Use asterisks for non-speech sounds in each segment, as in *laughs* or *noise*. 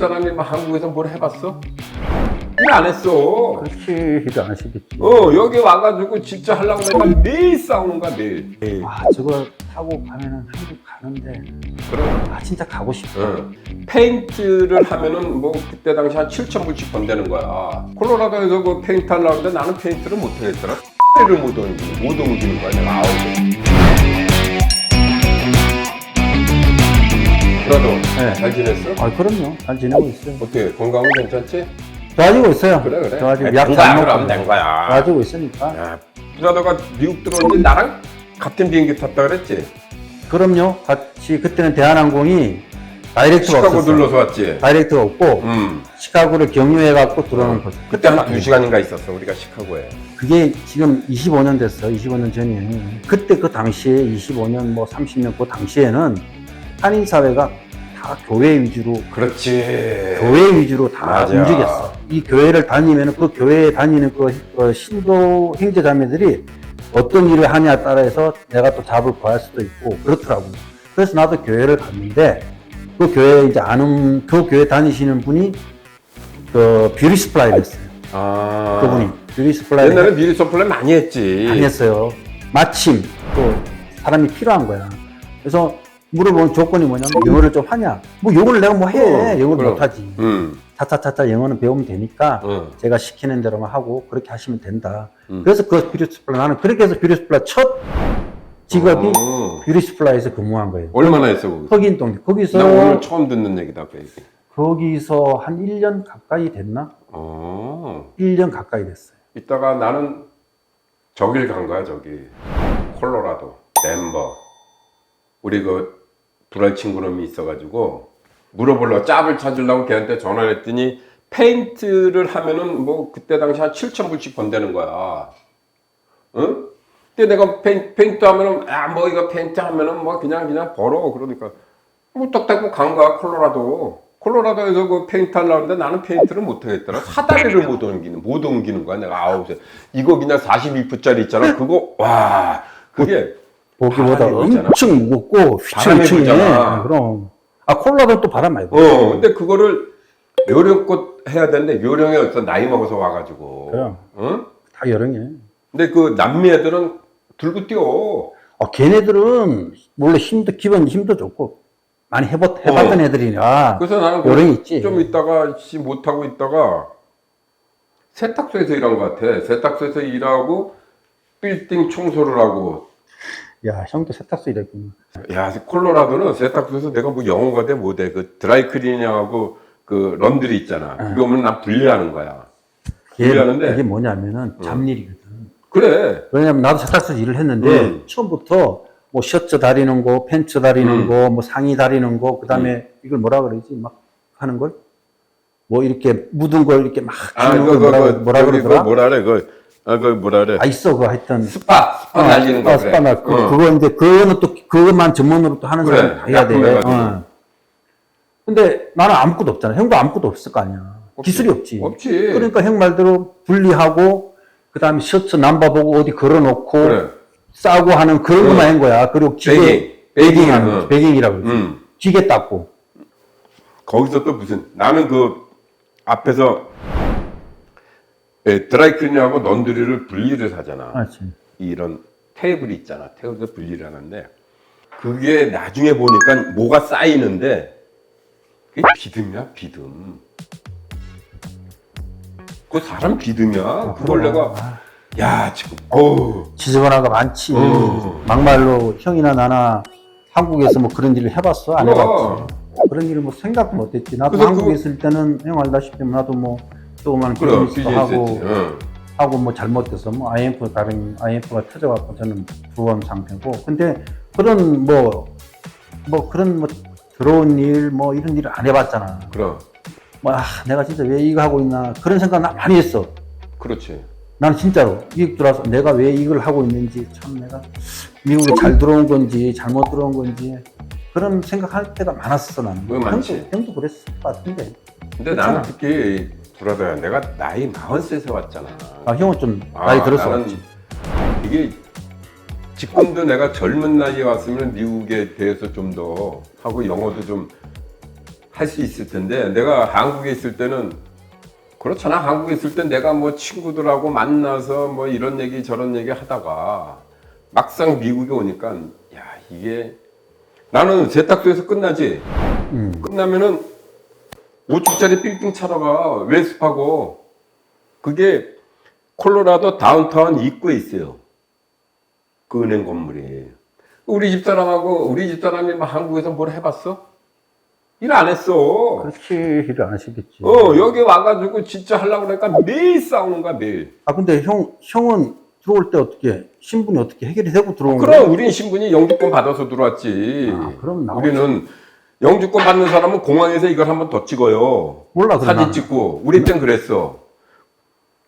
사람이 막 한국에서 뭘 해봤어? 일안 했어. 그렇지 일을 안 하시겠지. 어 여기 와가지고 진짜 하려고 그러니까 매일 싸우는 거야 매일. 매일. 아 저거 타고 가면은 한국 가는데 그럼 아 진짜 가고 싶어. 어. 페인트를 하면은 뭐 그때 당시 한 7천 불씩 번다는 거야. 콜로라도에서 그 페인트 하려고 하는데 나는 페인트를 못 하겠더라. *laughs* 를 못 옮기는 못 옮기는 거야 내가 아홉 그래도 네. 잘 지냈어? 아 그럼요. 잘 지내고 있어요. 어떻게 건강은 괜찮지? 좋아지고 있어요. 그래 그래. 좋아지고 약잘 먹고 그럼 된 거야. 좋아지고 있으니까. 야, 브라더가 미국 들어오는데 나랑 같은 비행기 탔다 그랬지? 그럼요. 같이 그때는 대한항공이 다이렉트가 시카고 없었어. 들러서 왔지? 다이렉트가 없고 음. 시카고를 경유해 갖고 들어오는 거죠. 그때 한 두 시간인가 있었어 우리가 시카고에. 그게 지금 25년 됐어. 25년 전이에요. 그때 그 당시에 25년 뭐 30년 그 당시에는 한인 사회가 다 교회 위주로 그렇지. 교회 위주로 다 맞아. 움직였어. 이 교회를 다니면 그 교회에 다니는 그, 그 신도 형제자매들이 어떤 일을 하냐에 따라서 내가 또 잡을 구할 수도 있고 그렇더라고. 그래서 나도 교회를 갔는데 그 교회에 이제 아는 그 교회 다니시는 분이 그 뷰티 스플라이였어요. 아. 그분이 뷰티 스플라이 옛날에 미리 서플라이 많이 했지. 많이 했어요. 마침 또 사람이 필요한 거야. 그래서 물어본 조건이 뭐냐면 영어를 좀 하냐? 뭐 영어를 내가 뭐 해? 어, 영어를 그럼. 못하지. 음. 차차차차 영어는 배우면 되니까 응. 제가 시키는 대로만 하고 그렇게 하시면 된다. 음. 그래서 그 뷰티 스플라 나는 그렇게 해서 뷰티 스플라 첫 직업이 어. 뷰티 스플라에서 근무한 거예요. 얼마나 했어 거기? 흑인동 거기서 나 오늘 처음 듣는 얘기다 그 얘기. 거기서 한 1년 가까이 됐나? 어. 1년 가까이 됐어요. 이따가 나는 저길 간 거야 저기 콜로라도 덴버 우리 그 불알 친구 놈이 있어가지고 물어보려고 짭을 찾으려고 걔한테 전화를 했더니 페인트를 하면은 뭐 그때 당시 한 7천 불씩 번다는 거야. 응? 근데 내가 페인, 페인트 하면은 아 뭐 이거 페인트 하면은 뭐 그냥 그냥 벌어. 그러니까 뭐떡 대고 간 거야 콜로라도. 콜로라도에서 그 페인트 하려고 하는데 나는 페인트를 못 하겠더라. 사다리를 못 옮기는 못 옮기는 거야 내가 아홉 세 이거 그냥 42프짜리 있잖아. 그거 와. 그게 보기보다 바람이 불잖아. 엄청 무겁고 바람이 휘청휘청해. 불잖아. 그럼 아 콜라도 또 바람 말고. 어 근데 그거를 요령껏 해야 되는데 요령이 없어 나이 먹어서 와가지고 그럼. 응? 다 여령해. 근데 그 남미 애들은 들고 뛰어 아, 걔네들은 원래 힘도 기본 힘도 좋고 많이 해봤 해봤던 어. 애들이라 그래서 나는 요령이 있지. 좀 있다가 씨 못하고 있다가 세탁소에서 일한 것 같아. 세탁소에서 일하고 빌딩 청소를 하고. 야 형도 세탁소 일했구나. 야 콜로라도는 세탁소에서 내가 뭐 영어가 돼 못해. 그 드라이클리닝하고 그 런드리 있잖아. 그거 오면 난 분리하는 거야. 걔 분리하는데 이게 뭐냐면은 잡일이거든. 그래. 왜냐면 나도 세탁소 일을 했는데 음. 처음부터 뭐 셔츠 다리는 거, 팬츠 다리는 음. 거, 뭐 상의 다리는 거, 그 다음에 이걸 뭐라 그러지 막 하는 걸. 뭐 이렇게 묻은 걸 이렇게 막아 주는 그거 걸 뭐라, 그거 뭐라 저기 그러더라? 그거 뭐라 그래? 그 아, 그 뭐라 그래? 아 있어 그거 하여튼 스파 스파 날리는 거 아, 그래. 스파나 그, 어. 그거 이제 그거는 또 그것만 전문으로 또 하는 그래, 사람 다 해야 돼. 약품 해가지고. 어. 근데 나는 아무것도 없잖아. 형도 아무것도 없을 거 아니야. 없지. 기술이 없지. 없지. 그러니까 형 말대로 분리하고 그다음에 셔츠 남바 보고 어디 걸어놓고 그래. 싸고 하는 그런 응. 것만 한 거야. 그리고 기계 베깅. 하는 응. 거지. 베깅이라고 그러지. 음. 기계 닦고. 거기서 또 무슨 나는 그 앞에서 예, 드라이클리닝하고 런드리를 분리를 하잖아. 그렇지. 이런 테이블이 있잖아. 테이블에서 분리를 하는데 그게 나중에 보니까 뭐가 쌓이는데 그게 비듬이야 비듬. 그 사람 비듬이야. 그걸 내가 야 지금 어우 지저분한 거 많지. 음. 막말로 형이나 나나 한국에서 뭐 그런 일을 해봤어? 안. 해봤지. 그런 일을 뭐 생각도 못했지. 나도 그래서 한국에 그거- 있을 때는 형 알다시피 나도 뭐 조그만 비즈니스도 비즈니스 하고. 응. 하고 뭐 잘못돼서 뭐 IMF 다른 IMF가 터져갖고 저는 부원 상태고 근데 그런 뭐 뭐 그런 뭐 들어온 일뭐 이런 일을 안 해봤잖아. 그럼 뭐 아, 내가 진짜 왜 이거 하고 있나 그런 생각 나 많이 했어. 그렇지. 나는 진짜로 미국 들어와서 내가 왜 이걸 하고 있는지 참 내가 미국에 잘 들어온 건지 잘못 들어온 건지 그런 생각할 때가 많았어 나는. 그거 많지. 형도, 형도 그랬을 것 같은데. 근데. 나는 특히 브라더야 내가 나이 43에 왔잖아. 아 형은 좀 아, 나이 들었어. 나는 이게 지금도 내가 젊은 나이에 왔으면 미국에 대해서 좀 더 하고 영어도 좀 할 수 있을 텐데 내가 한국에 있을 때는 그렇잖아. 한국에 있을 땐 내가 뭐 친구들하고 만나서 뭐 이런 얘기 저런 얘기 하다가 막상 미국에 오니까 야 이게 나는 세탁소에서 끝나지. 음. 끝나면은 5축짜리 빌딩 차러 가 웨스파고 그게 콜로라도 다운타운 입구에 있어요. 그 은행 건물이. 우리 집사람하고 우리 집사람이 막 한국에서 뭘 해봤어? 일 안 했어. 그렇지 일을 안 하시겠지. 어 여기 와가지고 진짜 하려고 그러니까 매일 싸우는 거야 매일. 아 근데 형 형은 들어올 때 어떻게 신분이 어떻게 해결이 되고 들어온 거야? 그럼 우린 신분이 영주권 받아서 들어왔지. 아, 그럼 나오지. 우리는 영주권 받는 사람은 공항에서 이걸 한번 더 찍어요. 몰라 그럼 사진. 찍고 우리 땐 그랬어.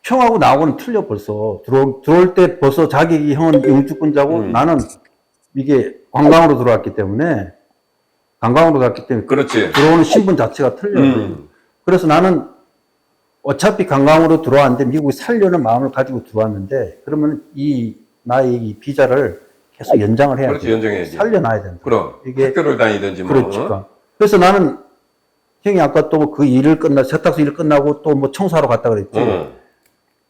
형하고 나하고는 틀려 벌써 들어 들어올 때 벌써 자기 형은 영주권자고 음. 나는 이게 관광으로 들어왔기 때문에 관광으로 들어왔기 때문에 그렇지. 들어오는 신분 자체가 틀려. 요 음. 그래서 나는 어차피 관광으로 들어왔는데 미국에 살려는 마음을 가지고 들어왔는데 그러면 이 나의 이 비자를 계속 연장을 해야 그렇지 돼. 연정해야지. 살려놔야 된다. 그럼 이게- 학교를 다니든지 뭐. 그렇지. 그래서 나는 형이 아까 또 그 일을 끝나 세탁소 일을 끝나고 또 뭐 청소하러 갔다 그랬지. 응.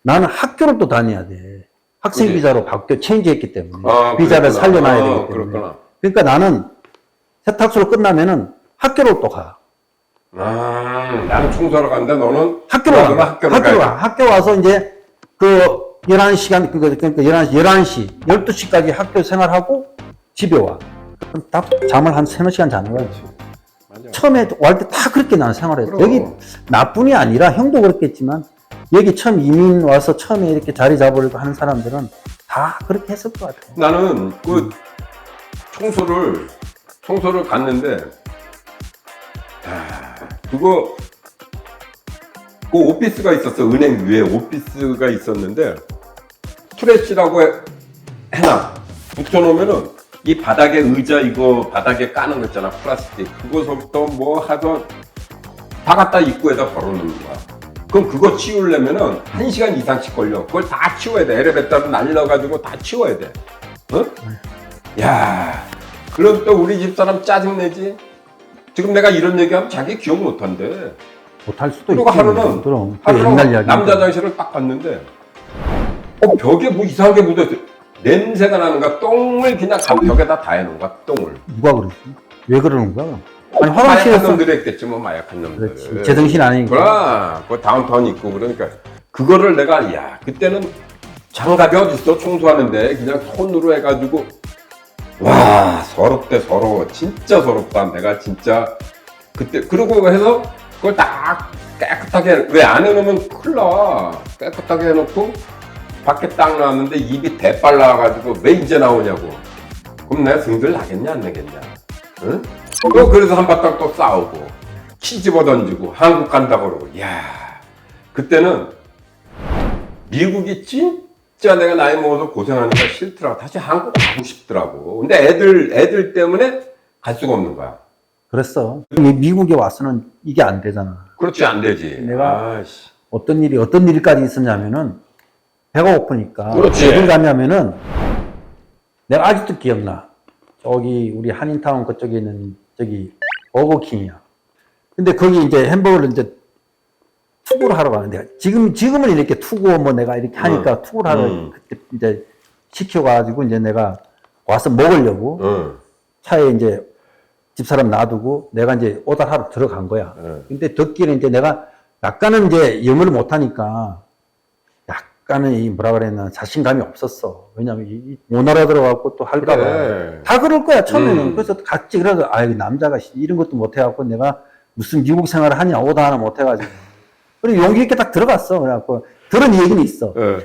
나는 학교를 또 다녀야 돼. 학생 그지. 비자로 바뀌어 체인지했기 때문에 아, 비자를 그랬구나. 살려놔야 아, 되기 때문에. 그렇구나. 그러니까 나는 세탁소를 끝나면은 학교를 또 가. 아, 나는 청소하러 갔는데 너는 학교로 가. 학교로 가. 학교 와서 이제 그 11시간, 그러니까 11시, 11시, 12시까지 학교 생활하고 집에 와. 그럼 딱 잠을 한 세네 시간 자는 거야. 처음에 올 때 다 그렇게 나는 생활했어. 여기 나뿐이 아니라 형도 그렇겠지만 여기 처음 이민 와서 처음에 이렇게 자리 잡으려고 하는 사람들은 다 그렇게 했을 것 같아. 나는 그 청소를 청소를 갔는데 아, 그거 그 오피스가 있었어 은행 위에 오피스가 있었는데 트레시라고 해- 해놔. 붙여놓으면은 이 바닥에 의자 이거 바닥에 까는 거 있잖아 플라스틱. 그거서부터 뭐 하던 다 갖다 입구에다 걸어놓는 거야. 그럼 그거 치우려면은 한 시간 이상씩 걸려. 그걸 다 치워야 돼. 엘리베이터로 날려가지고 다 치워야 돼. 어? 야 그럼 또 우리 집사람 짜증내지? 지금 내가 이런 얘기하면 자기 기억 못한대. 못할 수도 그리고 있지. 하루는 그럼. 그 하루는. 남자 화장실을 딱 갔는데 어 벽에 뭐 이상하게 묻어있어. 냄새가 나는 거야. 똥을 그냥 가- 벽에다 다 해놓은 거야 똥을. 누가 그러지? 왜 그러는 거야? 아니 마약한 화장실에서 놈들이 했겠지 뭐 마약한 놈들. 그렇지. 제정신 아니니까. 그럼 그 다운타운 있고 그러니까. 그거를 내가 야 그때는 장갑이 어딨어? 청소하는데. 그냥 손으로 해가지고. 와 서럽대 서러워. 진짜 서럽다. 내가 진짜. 그때 그러고 해서 그걸 딱 깨끗하게 왜 안 해놓으면 큰일 나. 깨끗하게 해놓고 밖에 딱 나왔는데 입이 대빨 나와가지고 왜 이제 나오냐고 그럼 내가 승질 나겠냐 안 나겠냐 응? 또 그래서 한바탕 또 싸우고 키 집어 던지고 한국 간다고 그러고 야 그때는 미국이 진짜 내가 나이 먹어서 고생하니까 싫더라고 다시 한국 가고 싶더라고 근데 애들 애들 때문에 갈 수가 없는 거야 그랬어. 이 미국에 와서는 이게 안 되잖아. 그렇지 안 되지 내가- 아이씨. 어떤 일이 어떤 일까지 있었냐면은 배가 고프니까 그렇지. 어딜 가냐면은 내가 아직도 기억나. 저기 우리 한인타운 그쪽에 있는 저기 버거킹이야. 근데 거기 이제 햄버거를 이제 투구를 하러 가는데 지금 지금은 이렇게 투구 뭐 내가 이렇게 하니까 투구를 하러 음. 그때 이제 시켜가지고 이제 내가 와서 먹으려고 응. 차에 이제 집사람 놔두고 내가 이제 오달하러 들어간 거야. 응. 근데 듣기는 이제 내가 약간은 이제 영어를 못하니까 약간은 이 뭐라 그랬나 자신감이 없었어. 왜냐면 이- 이못 알아들어갖고 또 할까 봐. 그래. 다 그럴 거야 처음에는. 음. 그래서 갔지. 그래서 아이 남자가 씨, 이런 것도 못 해갖고 내가 무슨 미국 생활을 하냐 오다 하나 못 해가지고. 그리고 용기 있게 딱 들어갔어. 그래갖고 들은 얘기는 있어. 예.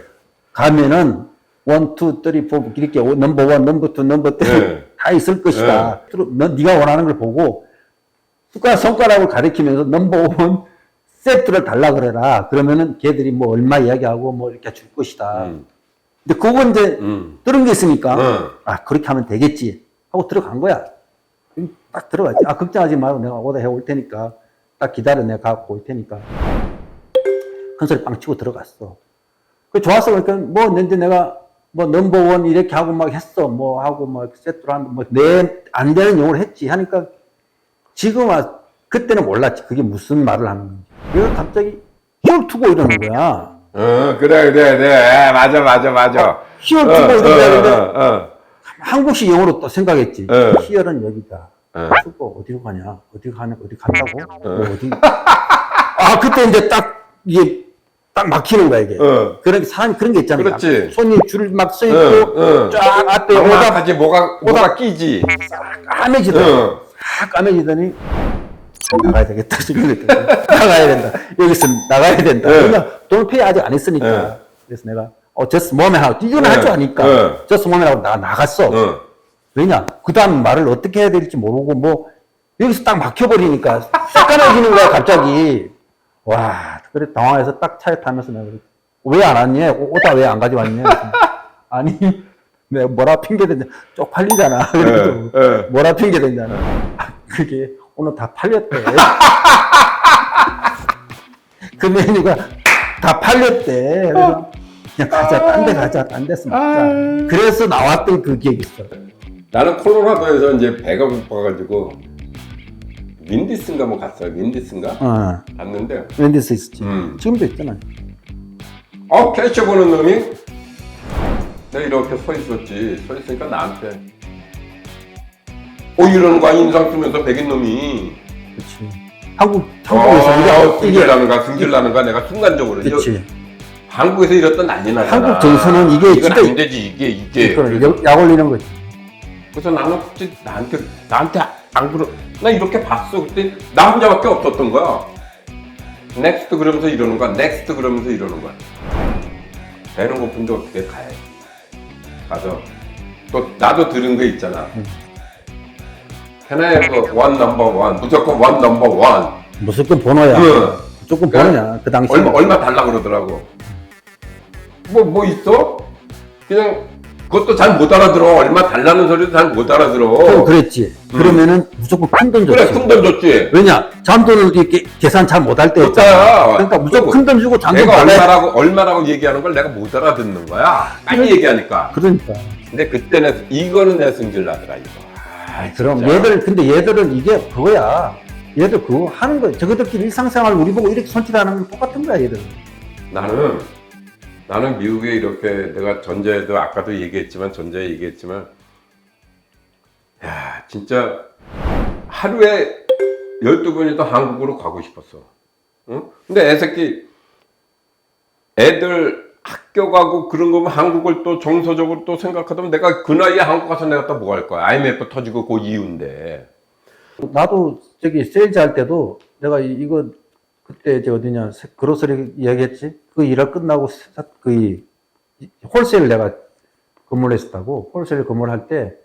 가면은 원, 투, 쓰리, 포 이렇게 오- 넘버 원, 넘버 투, 넘버 쓰리 네. *laughs* 다 있을 것이다. 들어- 너 네가 원하는 걸 보고 숟가락 손가락을 가리키면서 넘버 원 세트를 달라 그래라. 그러면은 걔들이 뭐 얼마 이야기하고 뭐 이렇게 줄 것이다. 음. 근데 그거 이제 음. 들은 게 있으니까 응. 아 그렇게 하면 되겠지 하고 들어간 거야. 딱 들어갔지. 아 걱정하지 말고 내가 오다 해올 테니까 딱 기다려 내가 갖고 올 테니까 큰 소리 빵 치고 들어갔어. 그 좋았어. 그러니까 뭐 이제 내가 뭐 넘버 원 이렇게 하고 막 했어. 뭐 하고 뭐 세트로 한뭐내 안 되는 용어를 했지 하니까 지금 와 그때는 몰랐지. 그게 무슨 말을 하는 건지. 그래서 갑자기 힘을 투고 이러는 거야. 어, 그래, 그래, 그래. 맞아, 맞아, 맞아. 힘을 어, 투고 이러는데 어, 어, 한국식 영어로 또 생각했지. 어. 희열은 여기다. 어. 투고 어디로 가냐? 어디 가냐? 어디 간다고? 어. 어디? 아 그때 이제 딱 이게 딱 막히는 거야 이게. 어. 그런 사람이 그런 게 있잖아요. 그렇지. 손이 줄막서 어, 있고 어. 쫙 앞에 오다 오다까지 뭐가, 뭐가 끼지. 까매지더라. 어. 쫙 까매지더니 나가야 되겠다 *laughs* 나가야 된다. 여기서 나가야 된다. 네. 그냥 돈 페이 아직 안 했으니까. 네. 그래서 내가 어 저스 몸에 하고 이건 네. 할줄 아니까 네. 저스 몸에 하고 나 나갔어. 어. 왜냐? 그 다음 말을 어떻게 해야 될지 모르고, 뭐, 여기서 딱 막혀버리니까, 새까매지는 거야, 갑자기. 와, 그래, 당황해서 딱 차에 타면서 내가 왜안 왔니? 오- 오다 왜 안? 그랬더니 아니, 내가 뭐라 핑계 대냐. 쪽팔리잖아. 그래도 예, 예. 뭐라 핑계대냐나. 아, 그게 오늘 다 팔렸대. *laughs* 그 메뉴가 다 팔렸대. 그래서 그냥 가자, 딴 데 가자, 딴 데서 먹자. 그래서 나왔던 그 기억이 있어. 나는 콜로라도에서 이제 배가 고파가지고 윈디스인가 뭐 갔어요. 윈디스인가? 어. 갔는데 웬디스 있었지. 음. 지금도 있잖아. 어 캐쳐 보는 놈이 내가 이렇게 서 있었지. 서 있으니까 나한테 어 이러는 거야 인상 쓰면서 백인 놈이 그렇지. 한국 한국에서 어, 이게 승질 나는가 승질 나는가 내가 순간적으로. 여- 한국에서 이랬던 난리 나잖아. 한국 정서는 이게 이건 진짜- 안 되지 이게 이게. 약 올리는 거지. 그래서 나는 혹시 나한테 나한테 안 그러 나 이렇게 봤어 그때 나 혼자밖에 없었던 거야 넥스트 그러면서 이러는 거야 넥스트 그러면서 이러는 거야 배는 고픈데 어떻게 가야지 가서 또 나도 들은 거 있잖아 음. 하나의 그 원 넘버 원 무조건 원 넘버 원 무조건 번호야. 응. 무조건 그래? 번호야. 그 당시. 얼마 얼마 달라 그러더라고 뭐 뭐 있어 그냥 그것도 잘 못 알아들어 얼마 달라는 소리도 잘 못 알아들어 그럼 그랬지. 그러면은 무조건 큰 돈 줬지. 그래 큰 돈 줬지 왜냐? 잔돈을 이렇게 계산 잘 못 할때 그러니까. 했잖아. 그러니까 무조건 큰 돈 주고 잔돈 내가 받아야 얼마라고 얼마라고 얘기하는 걸 내가 못 알아듣는 거야. 빨리 얘기하니까. 그러니까. 근데 그때는 이거는 내 승질 나더라 이거. 아, 그럼 진짜. 얘들 근데 얘들은 이게 그거야. 얘들 그거 하는 거. 저거들끼리 일상생활 우리 보고 이렇게 손짓하는 건 똑같은 거야 얘들. 나는 나는 미국에 이렇게 내가 전자에도 아까도 얘기했지만 전자에 얘기했지만 야 진짜 하루에 12번이도 한국으로 가고 싶었어. 응? 근데 애새끼 애들 학교 가고 그런 거면 한국을 또 정서적으로 또 생각하면 내가 그 나이에 한국 가서 내가 또 뭐 할 거야. IMF 터지고 그 이유인데. 나도 저기 세일즈 할 때도 내가 이- 이거 그때 저 어디냐 세- 그로서리 이야기했지 그 일을 끝나고 사- 그 이- 홀세일 내가 근무를 했었다고 홀세일 근무를 할 때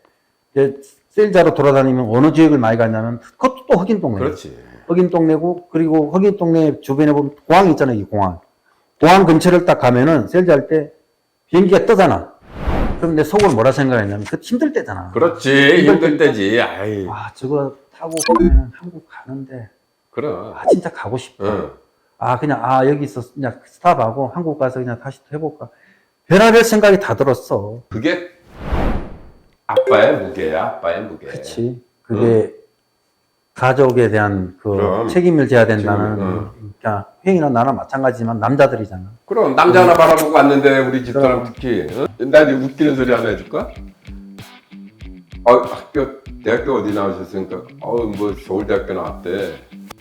이제 세일자로 돌아다니면 어느 지역을 많이 갔냐면 그것도 또 흑인 동네 그렇지. 흑인 동네고 그리고 흑인 동네 주변에 보면 공항 있잖아요 이 공항 공항 근처를 딱 가면은 세일즈 할 때 비행기가 뜨잖아 그럼 내 속으로 뭐라 생각했냐면 그 힘들 때잖아 그렇지. 힘들 때지. 아이. 와 저거 타고 가면 한국 가는데 그럼. 아 진짜 가고 싶다. 응. 아 그냥 아 여기 있어 그냥 스탑하고 한국 가서 그냥 다시 또 해볼까. 별하별 생각이 다 들었어. 그게 아빠의 무게야. 아빠의 무게. 그렇지. 그게 가족에 대한 그 그럼. 책임을 져야 된다는. 책임, 응. 그러니까 혜인이나 나나 마찬가지지만 남자들이잖아. 그럼 남자 하나 바라보고 왔는데 우리 집사람 특히 어? 나 이제 웃기는 소리 하나 해줄까? 어, 학교 대학교 어디 나오셨으니까 어뭐 서울대학교 나왔대.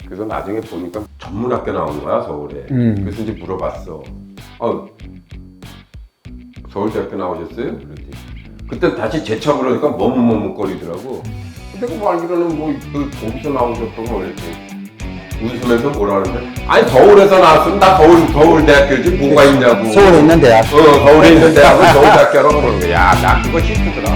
그래서 나중에 보니까 전문학교 나온 거야 서울에. 음. 그래서 이제 물어봤어. 어 서울대학교 나오셨어요? 그랬더니 그때 다시 재차 그러니까 머뭇머뭇거리더라고. 내가 뭐 알기로는 뭐 그 거기서 나오셨던 거 그랬지. 웃으면서 뭐라는데? 아니 서울에서 나왔으면 나 서울 서울대학교지 뭐가 있냐고. 서울에 있는 대학. 어 서울에 있는 대학은 서울대학교라고 그러는 거야. 야, 나 그거 싫더라.